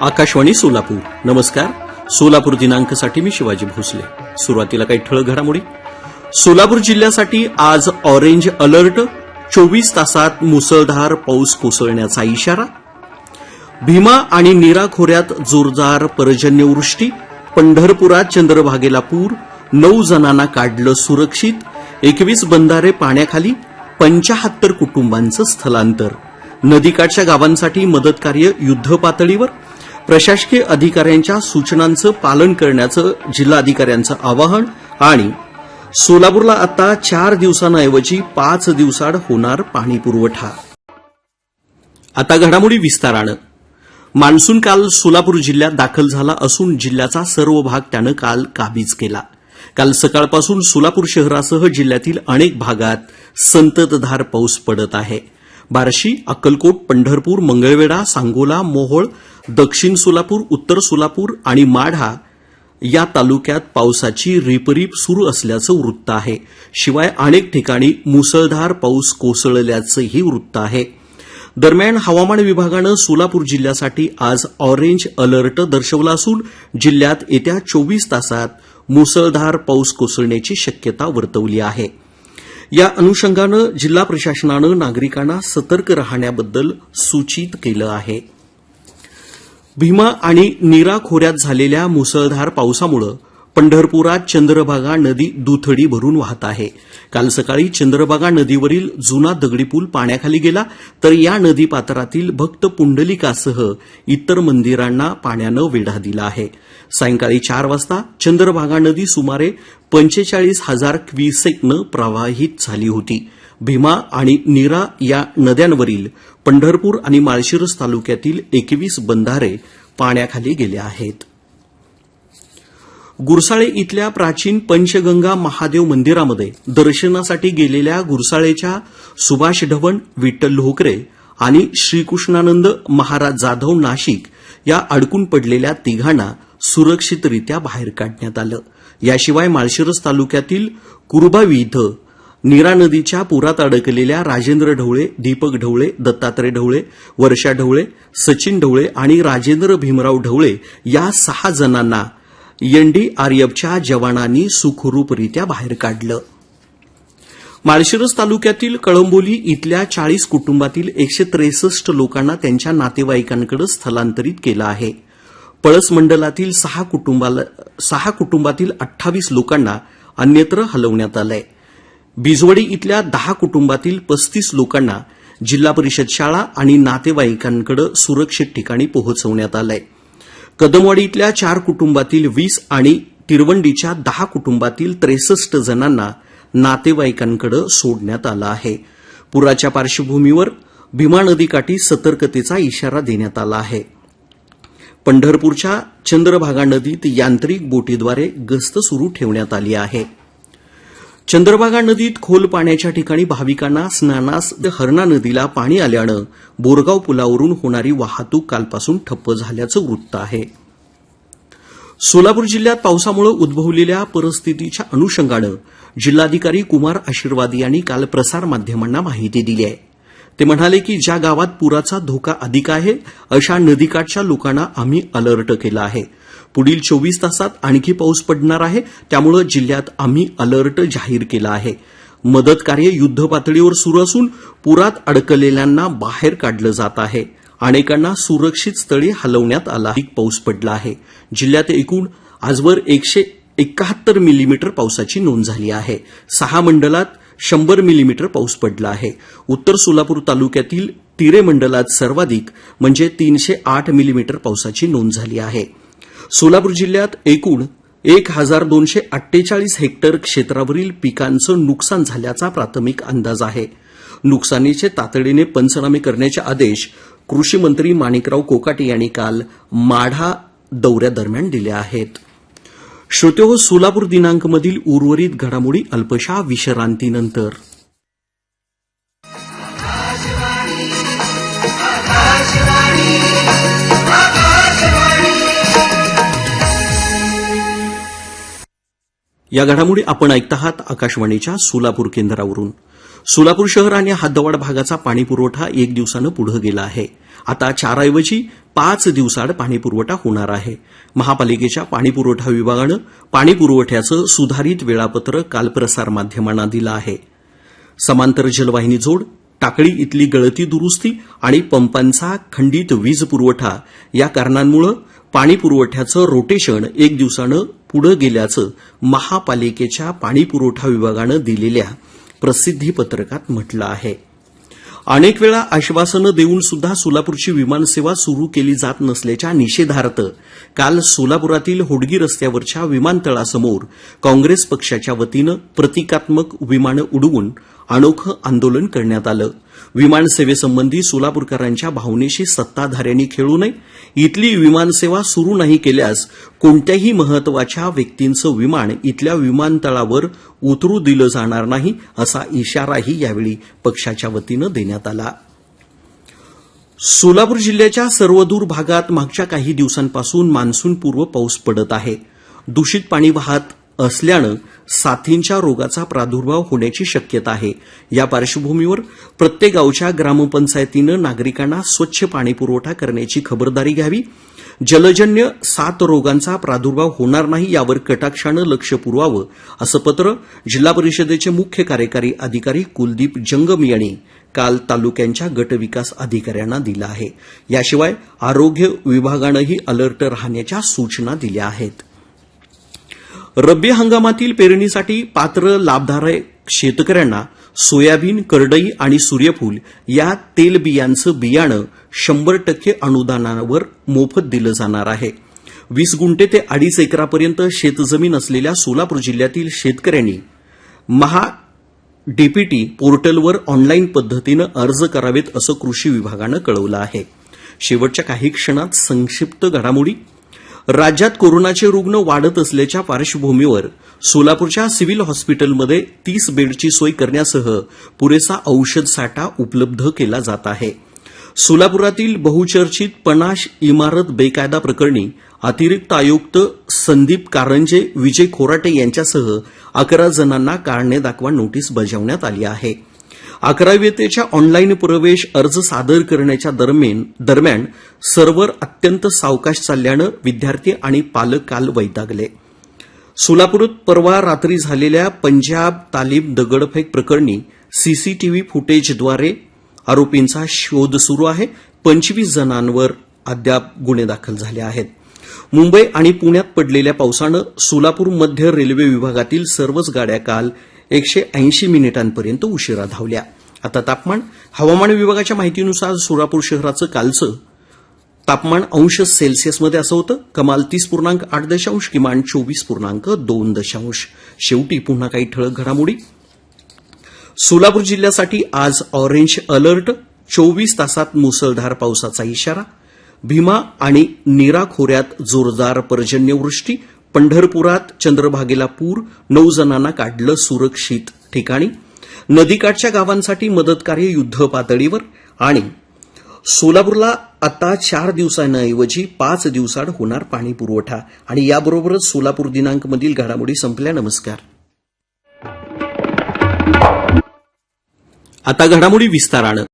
आकाशवाणी सोलापूर. नमस्कार. सोलापूर दिनांकसाठी मी शिवाजी भोसले. सुरुवातीला काही ठळक घडामोडी. सोलापूर जिल्ह्यासाठी आज ऑरेंज अलर्ट चोवीस तासात मुसळधार पाऊस कोसळण्याचा इशारा. भीमा आणि नीरा खोऱ्यात जोरदार पर्जन्यवृष्टी. पंढरपुरात चंद्रभागेला पूर. नऊ जणांना काढलं सुरक्षित. एकवीस बंधारे पाण्याखाली पंचाहत्तर कुटुंबांचं स्थलांतर. नदीकाठच्या गावांसाठी मदत कार्य युद्धपातळीवर. प्रशासकीय अधिकाऱ्यांच्या सूचनांचं पालन करण्याचं जिल्हाधिकाऱ्यांचं आवाहन आणि सोलापूरला आता चार दिवसांऐवजी पाच दिवसाड होणार पाणी पुरवठा आता घडामोडी विस्तारानं. मान्सून काल सोलापूर जिल्ह्यात दाखल झाला असून जिल्ह्याचा सर्व भाग त्यानं काल काबीज केला. काल सकाळपासून सोलापूर शहरासह जिल्ह्यातील अनेक भागात संततधार पाऊस पडत आहे. बार्शी अक्कलकोट पंढरपूर मंगळवेढा सांगोला मोहोळ दक्षिण सोलापूर उत्तर सोलापूर आणि माढा या तालुक्यात पावसाची रिपरीप सुरू असल्याचं वृत्त आहे. शिवाय अनेक ठिकाणी मुसळधार पाऊस कोसळल्याचंही वृत्त आहे. दरम्यान हवामान विभागानं सोलापूर जिल्ह्यासाठी आज ऑरेंज अलर्ट दर्शवला असून जिल्ह्यात येत्या चोवीस तासात मुसळधार पाऊस कोसळण्याची शक्यता वर्तवली आहे. या अनुषंगानं जिल्हा प्रशासनानं नागरिकांना सतर्क राहण्याबद्दल सूचित केलं आहे. भीमा आणि नीरा खोऱ्यात झालेल्या मुसळधार पावसामुळे पंढरपुरात चंद्रभागा नदी दुथडी भरून वाहत आहे. काल सकाळी चंद्रभागा नदीवरील जुना दगडी पूल पाण्याखाली गेला तर या नदीपात्रातील भक्त पुंडलिकासह इतर मंदिरांना पाण्यानं वेढा दिला आहे. सायंकाळी चार वाजता चंद्रभागा नदी सुमारे पंचेचाळीस हजार क्विसेकनं प्रवाहित झाली होती. भीमा आणि नीरा या नद्यांवरील पंढरपूर आणि माळशिरस तालुक्यातील एकवीस बंधारे पाण्याखाली गेले आहेत. गुरसाळे इथल्या प्राचीन पंचगंगा महादेव मंदिरामध्ये दर्शनासाठी गेलेल्या गुरसाळेच्या सुभाष ढवण विठ्ठल लोहकरे आणि श्रीकृष्णानंद महाराज जाधव नाशिक या अडकून पडलेल्या तिघांना सुरक्षितरित्या बाहेर काढण्यात आलं. याशिवाय माळशिरस तालुक्यातील कुरुबावी इथं नीरा नदीच्या पुरात अडकलेल्या राजेंद्र ढवळे दीपक ढवळे दत्तात्रय ढवळे वर्षा ढवळे सचिन ढवळे आणि राजेंद्र भीमराव ढवळे या सहा जणांना एनडीआरएफच्या जवानांनी सुखरूपरित्या बाहेर काढलं. माळशिरस तालुक्यातील कळंबोली इथल्या चाळीस कुटुंबातील एकशे त्रेसष्ट लोकांना त्यांच्या नातेवाईकांकडे स्थलांतरित केलं आहे. पळस मंडलातील सहा कुटुंबाला सहा कुटुंबातील अठ्ठावीस लोकांना अन्यत्र हलवण्यात आलंय. बिजवडी इथल्या दहा कुटुंबातील पस्तीस लोकांना जिल्हा परिषद शाळा आणि नातेवाईकांकडे सुरक्षित ठिकाणी पोहोचवण्यात आलंय. कदमवाडी इथल्या चार कुटुंबातील वीस आणि तिरवंडीच्या दहा कुटुंबातील त्रेसष्ट जणांना नातेवाईकांकडे सोडण्यात आलं आहे. पुराच्या पार्श्वभूमीवर भीमा नदीकाठी सतर्कतेचा इशारा देण्यात आला आहे. पंढरपूरच्या चंद्रभागा नदीत यांत्रिक बोटीद्वारे गस्त सुरू ठेवण्यात आली आहे. चंद्रभागा नदीत खोल पाण्याच्या ठिकाणी भाविकांना स्नानास हरणा नदीला पाणी आल्यानं बोरगाव पुलावरून होणारी वाहतूक कालपासून ठप्प झाल्याचं वृत्त आहे. सोलापूर जिल्ह्यात पावसामुळे उद्भवलेल्या परिस्थितीच्या अनुषंगानं जिल्हाधिकारी कुमार आशीर्वादी यांनी काल प्रसारमाध्यमांना माहिती दिली आहे. ते म्हणाले की ज्या गावात पुराचा धोका अधिक आहे अशा नदीकाठच्या लोकांना आम्ही अलर्ट केला आहे. पुढील चोवीस तासात आणखी पाऊस पडणार आहे. त्यामुळे जिल्ह्यात आम्ही अलर्ट जाहीर केला आहे. मदत कार्य युद्धपातळीवर सुरू असून पुरात अडकलेल्यांना बाहेर काढलं जात आहे. अनेकांना सुरक्षित स्थळी हलवण्यात आला. पाऊस पडला आहे. जिल्ह्यात एकूण आजवर एकशे एकाहत्तर मिलीमीटर पावसाची नोंद झाली आहे. सहा मंडलात शंभर मिलीमीटर पाऊस पडला आहे. उत्तर सोलापूर तालुक्यातील तिरे मंडलात सर्वाधिक म्हणजे तीनशे आठ मिलीमीटर पावसाची नोंद झाली आहे. सोलापूर जिल्ह्यात एकूण एक हजार दोनशे अठ्ठेचाळीस हेक्टर क्षेत्रावरील पिकांचं नुकसान झाल्याचा प्राथमिक अंदाज आहे. नुकसानीचे तातडीने पंचनामे करण्याचे आदेश कृषी मंत्री माणिकराव कोकाटे यांनी काल माढा दौऱ्यादरम्यान दिले आहेत. श्रोतेहो सोलापूर दिनांकमधील उर्वरित घडामोडी अल्पशा विश्रांतीनंतर. या घडामोडी आपण ऐकत आहात आकाशवाणीच्या सोलापूर केंद्रावरून. सोलापूर शहर आणि हद्दवाड भागाचा पाणीपुरवठा एक दिवसानं पुढे गेला आहे. आता चारऐवजी पाच दिवसाड पाणीपुरवठा होणार आहे. महापालिकेच्या पाणीपुरवठा विभागानं पाणीपुरवठ्याचं सुधारित वेळापत्रक काल प्रसारमाध्यमांना दिलं आहे. समांतर जलवाहिनी जोड टाकळी इथली गळती दुरुस्ती आणि पंपांचा खंडित वीज पुरवठा या कारणांमुळे पाणी पुरवठ्याचं रोटेशन एक दिवसानं पुढे गेल्याचं महापालिकेच्या पाणी पुरवठा विभागानं दिलेल्या प्रसिद्धी पत्रकात म्हटलं आहे. अनेक वेळा आश्वासनं देऊन सुद्धा सोलापूरची विमानसेवा सुरू केली जात नसल्याच्या निषेधार्थ काल सोलापुरातील होडगी रस्त्यावरच्या विमानतळासमोर काँग्रेस पक्षाच्या वतीनं प्रतिकात्मक विमानं उडवून अनोखं आंदोलन करण्यात आलं. विमानसेवेसंबंधी सोलापूरकरांच्या भावनेशी सत्ताधाऱ्यांनी खेळू नये. इथली विमानसेवा सुरू नाही केल्यास कोणत्याही महत्त्वाच्या व्यक्तींचं विमान इथल्या विमानतळावर उतरू दिलं जाणार नाही असा इशाराही यावेळी पक्षाच्या वतीनं देण्यात आला. सोलापूर जिल्ह्याच्या सर्वदूर भागात मागच्या काही दिवसांपासून मान्सूनपूर्व पाऊस पडत आहे. दूषित पाणी वाहत असल्यानं साथींच्या रोगाचा प्रादुर्भाव होण्याची शक्यता आहे. या पार्श्वभूमीवर प्रत्येक गावच्या ग्रामपंचायतीनं नागरिकांना स्वच्छ पाणी पुरवठा करण्याची खबरदारी घ्यावी. जलजन्य सात रोगांचा प्रादुर्भाव होणार नाही यावर कटाक्षानं लक्ष पुरवावं असं पत्र जिल्हा परिषदेचे मुख्य कार्यकारी अधिकारी कुलदीप जंगम यांनी काल तालुक्यांच्या गटविकास अधिकाऱ्यांना दिलं आहे. याशिवाय आरोग्य विभागानंही अलर्ट राहण्याच्या सूचना दिल्या आहेत. रब्बी हंगामातील पेरणीसाठी पात्र लाभधारक शेतकऱ्यांना सोयाबीन करडई आणि सूर्यफूल या तेलबियांचं बियाणं शंभर टक्के अनुदानावर मोफत दिलं जाणार आहे. वीस गुंठे ते अडीच एकरापर्यंत शेतजमीन असलेल्या सोलापूर जिल्ह्यातील शेतकऱ्यांनी महा डीपीटी पोर्टलवर ऑनलाईन पद्धतीनं अर्ज करावेत असं कृषी विभागानं कळवलं आहे. शेवटच्या काही क्षणात संक्षिप्त घडामोडी. राज्यात कोरोनाचे रुग्ण वाढत असल्याच्या पार्श्वभूमीवर सोलापूरच्या सिव्हिल हॉस्पिटलमध्ये तीस बेडची सोय करण्यासह पुरेसा औषध साठा उपलब्ध केला जात आहे. सोलापुरातील बहुचर्चित पनाश इमारत बेकायदा प्रकरणी अतिरिक्त आयुक्त संदीप कारंजे विजय खोराटे यांच्यासह अकरा जणांना कारणे दाखवा नोटीस बजावण्यात आली आहे. अकरावीतेच्या ऑनलाईन प्रवेश अर्ज सादर करण्याच्या दरम्यान दरम्यान सर्व्हर अत्यंत सावकाश चालल्यानं विद्यार्थी आणि पालक काल वैतागले. सोलापूरात परवा रात्री झालेल्या पंजाब तालीम दगडफेक प्रकरणी सीसीटीव्ही फुटेजद्वारे आरोपींचा शोध सुरू आहे. पंचवीस जणांवर अद्याप गुन्हे दाखल झाले आहेत. मुंबई आणि पुण्यात पडलेल्या पावसानं सोलापूर मध्य रेल्वे विभागातील सर्वच गाड्या काल एकशे ऐंशी मिनिटांपर्यंत उशिरा धावल्या. आता तापमान हवामान विभागाच्या माहितीनुसार सोलापूर शहराचं कालचं तापमान अंश सेल्सिअसमध्ये असं होतं. कमाल तीस पूर्णांक आठ दशांश किमान चोवीस पूर्णांक दोन दशांश. शेवटी पुन्हा काही ठळक घडामोडी. सोलापूर जिल्ह्यासाठी आज ऑरेंज अलर्ट चोवीस तासात मुसळधार पावसाचा इशारा. भीमा आणि नीरा खोऱ्यात जोरदार पर्जन्यवृष्टी पंढरपुरात चंद्रभागेला पूर नऊ जणांना काढलं सुरक्षित ठिकाणी. नदीकाठच्या गावांसाठी मदतकार्य युद्ध पातळीवर आणि सोलापूरला आता चार दिवसांऐवजी पाच दिवसाड होणार पाणी पुरवठा आणि याबरोबरच सोलापूर दिनांकमधील घडामोडी संपल्या. नमस्कार. आता घडामोडी विस्तारानं.